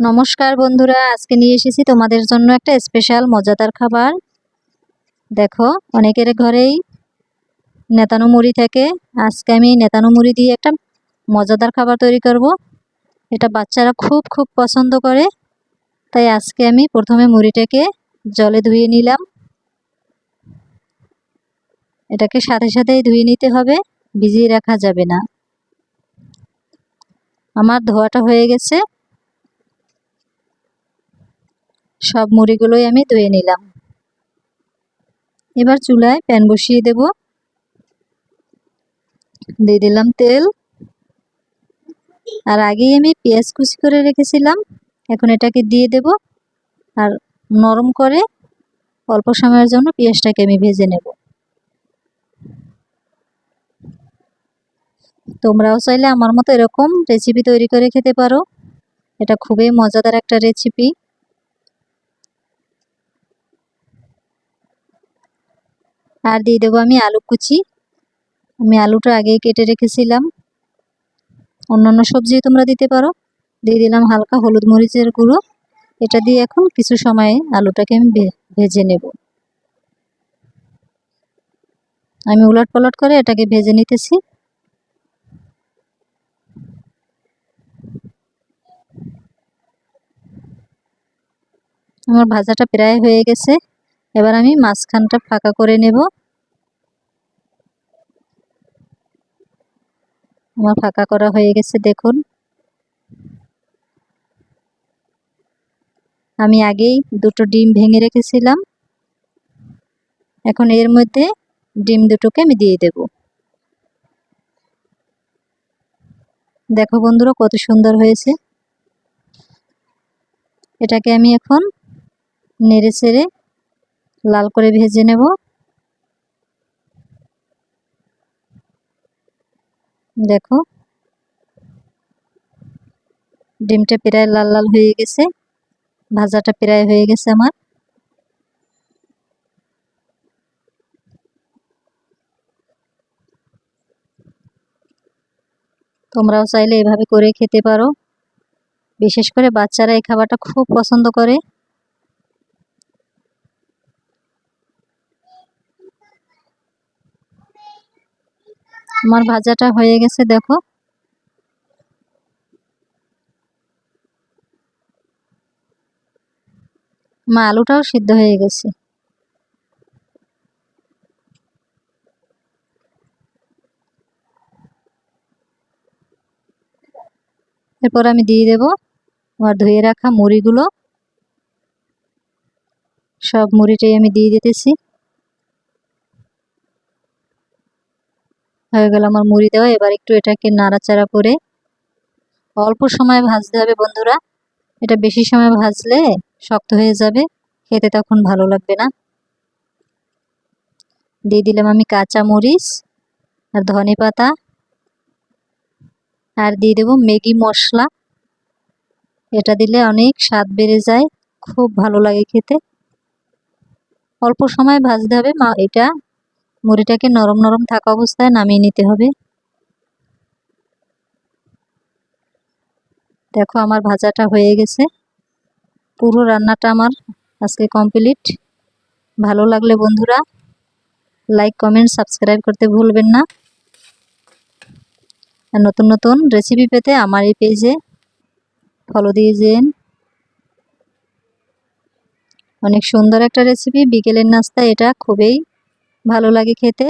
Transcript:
নমস্কার বন্ধুরা, আজকে নিয়ে এসেছি তোমাদের জন্য একটা স্পেশাল মজাদার খাবার। দেখো, অনেকের ঘরেই নেতানো মুড়ি থাকে। আজকে আমি নেতানো মুড়ি দিয়ে একটা মজাদার খাবার তৈরি করব। এটা বাচ্চারা খুব খুব পছন্দ করে। তাই আজকে আমি প্রথমে মুড়িটাকে জলে ধুয়ে নিলাম। এটাকে সাথে সাথেই ধুয়ে নিতে হবে, ভিজিয়ে রাখা যাবে না। আমার ধোয়াটা হয়ে গেছে। সব মুড়িগুলোই আমি ধুয়ে নিলাম। এবার চুলায় প্যান বসিয়ে দেব। দিয়ে দিলাম তেল। আর আগেই আমি পেঁয়াজ কুচি করে রেখেছিলাম, এখন এটাকে দিয়ে দেব। আর নরম করে অল্প সময়ের জন্য পেঁয়াজটাকে আমি ভেজে নেব। তোমরাও চাইলে আমার মতো এরকম রেসিপি তৈরি করে খেতে পারো। এটা খুবই মজাদার একটা রেসিপি আর দিয়ে দেবো আমি আলু কুচি। আমি আলুটা আগেই কেটে রেখেছিলাম। অন্যান্য সবজি তোমরা দিতে পারো। দিয়ে দিলাম হালকা হলুদ মরিচের গুঁড়ো। এটা দিয়ে এখন কিছু সময়ে আলুটাকে আমি ভেজে নেব। আমি উলট পালট করে এটাকে ভেজে নিতেছি। আমার ভাজাটা প্রায় হয়ে গেছে। এবার আমি মাঝখানটা ফাঁকা করে নেব। আমার ফাঁকা করা হয়ে গেছে, দেখুন। আমি আগেই দুটো ডিম ভেঙে রেখেছিলাম। এখন এর মধ্যে ডিম দুটোকে আমি দিয়ে দেব। দেখো বন্ধুরা, কত সুন্দর হয়েছে। এটাকে আমি এখন নেড়ে চেড়ে লাল করে ভেজে নেব। দেখো। ডিমটা প্রায় লাল লাল হয়ে গেছে। ভাজাটা প্রায় হয়ে গেছে আমার। তোমরাও চাইলে এভাবে করে খেতে পারো। বিশেষ করে বাচ্চারা এই খাবারটা খুব পছন্দ করে। আমার ভাজাটা হয়ে গেছে, দেখো। মা, আলুটাও সিদ্ধ হয়ে গেছে। এরপর আমি দিয়ে দেব আমার ধুয়ে রাখা মুড়িগুলো। সব মুড়িটাই আমি দিয়ে দিতেছি। হয়ে গেল আমার মুড়ি দেওয়া। এবার একটু এটাকে নাড়াচাড়া করে অল্প সময় ভাজতে হবে বন্ধুরা। এটা বেশি সময় ভাজলে শক্ত হয়ে যাবে, খেতে তখন ভালো লাগবে না। দিয়ে দিলাম আমি কাঁচা মরিচ আর ধনে পাতা। আর দিয়ে দেবো ম্যাগি মশলা। এটা দিলে অনেক স্বাদ বেড়ে যায়, খুব ভালো লাগে খেতে। অল্প সময় ভাজতে হবে, মা, এটা মুড়িটাকে নরম নরম থাকা অবস্থায় নামিয়ে নিতে হবে। দেখো আমার ভাজাটা হয়ে গেছে। পুরো রান্নাটা আমার আজকে কমপ্লিট ভালো লাগলে বন্ধুরা লাইক কমেন্ট সাবস্ক্রাইব করতে ভুলবেন না। আর নতুন নতুন রেসিপি পেতে আমার এই পেজে ফলো দিয়ে যেন। অনেক সুন্দর একটা রেসিপি বিকেলের নাস্তা এটা খুবই ভালো লাগে খেতে।